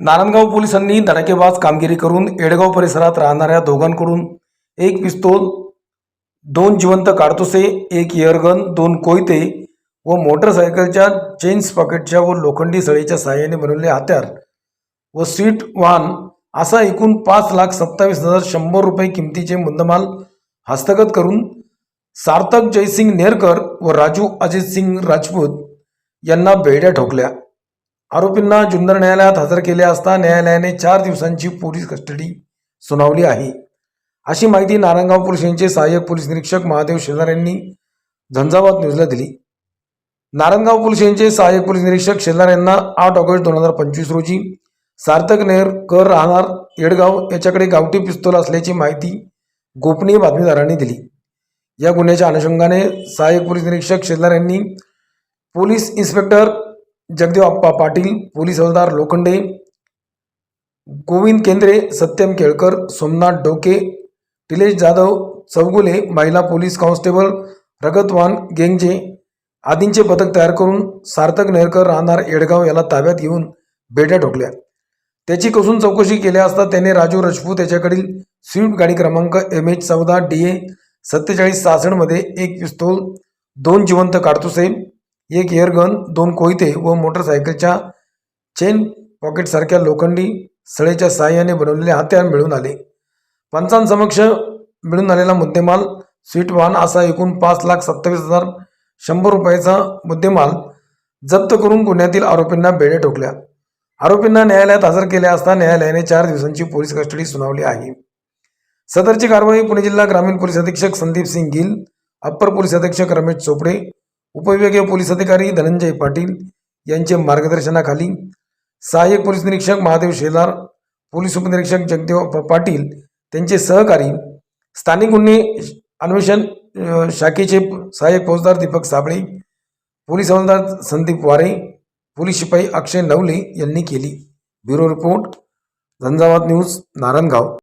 नारायणगाव पोलिसांनी धडाकेबाज कामगिरी करून एडगाव परिसरात राहणाऱ्या दोघांकडून एक पिस्तोल दोन जिवंत काडतुसे एक एअरगन दोन कोयते व मोटरसायकलच्या चेन्स पॉकेटच्या व लोखंडी सळीच्या सहाय्याने बनवलेले हत्यार व सीट वाहन असा एकूण पाच लाख सत्तावीस हजार शंभर रुपये किमतीचे मुद्देमाल हस्तगत करून सार्थक जयसिंग नेरकर व राजू अजितसिंग राजपूत यांना बेड्या ठोकल्या. आरोपींना जुन्नर न्यायालयात हजर केले असता न्यायालयाने चार दिवसांची पोलीस कस्टडी सुनावली आहे. अशी माहिती नारायणगाव पोलीस यांचे सहाय्यक पोलीस निरीक्षक महादेव शेजार यांनी झंझावात न्यूजला दिली. नारायणगाव पोलीस यांचे सहाय्यक पोलीस निरीक्षक शेजार यांना आठ ऑगस्ट दोन हजार पंचवीस रोजी सार्थक नेरकर राहणार येडगाव याच्याकडे गावठी पिस्तूल असल्याची माहिती गोपनीय बातमीदारांनी दिली. या गुन्ह्याच्या अनुषंगाने सहाय्यक पोलीस निरीक्षक शेजार यांनी police inspector Jagdev Appa Patil police हवालदार लोखंडे गोविंद केंद्रे सत्यम केळकर सोमनाथ डोके टिलेश जाधव चौगुले महिला पोलीस कॉन्स्टेबल रगतवान गेंगजे आदींचे पथक तयार करून सार्थक नेरकर राहणार येडगाव याला ताब्यात घेऊन बेड्या ठोकल्या. त्याची कसून चौकशी केल्या असता त्याने राजू राजपूत याच्याकडील स्विफ्ट गाडी क्रमांक एम एच चौदा डी ए सत्तेचाळीस सहासष्टमध्ये एक पिस्तोल दोन जिवंत काडतुसे एक एअरगन दोन कोयते व मोटरसायकलच्या चेन पॉकेटसारख्या लोखंडी सळेच्या सहाय्याने बनवलेले हत्यार मिळून आले. पंचांसमक्ष मिळून आलेला मुद्देमाल स्वीट वाहन असा एकूण पाच लाख सत्तावीस हजार शंभर रुपयाचा मुद्देमाल जप्त करून पुण्यातील आरोपींना बेड्या ठोकल्या. आरोपींना न्यायालयात हजर केले असता न्यायालयाने चार दिवसांची पोलीस कस्टडी सुनावली आहे. सदरची कारवाई पुणे जिल्हा ग्रामीण पोलीस अधीक्षक संदीप सिंग गिल अप्पर पोलीस अधीक्षक रमेश चोपडे उपविभागीय पोलीस अधिकारी धनंजय पाटील यांचे मार्गदर्शनाखाली सहाय्यक पोलीस निरीक्षक महादेव शेलार पोलीस उपनिरीक्षक जगदेव पाटील त्यांचे सहकारी स्थानिक गुन्हे अन्वेषण शाखेचे सहाय्यक फौजदार दीपक साबळे पोलीस हवालदार संदीप वारे पोलीस शिपाई अक्षय नवले यांनी केली. Bureau report Zanzavat news Narayangaon.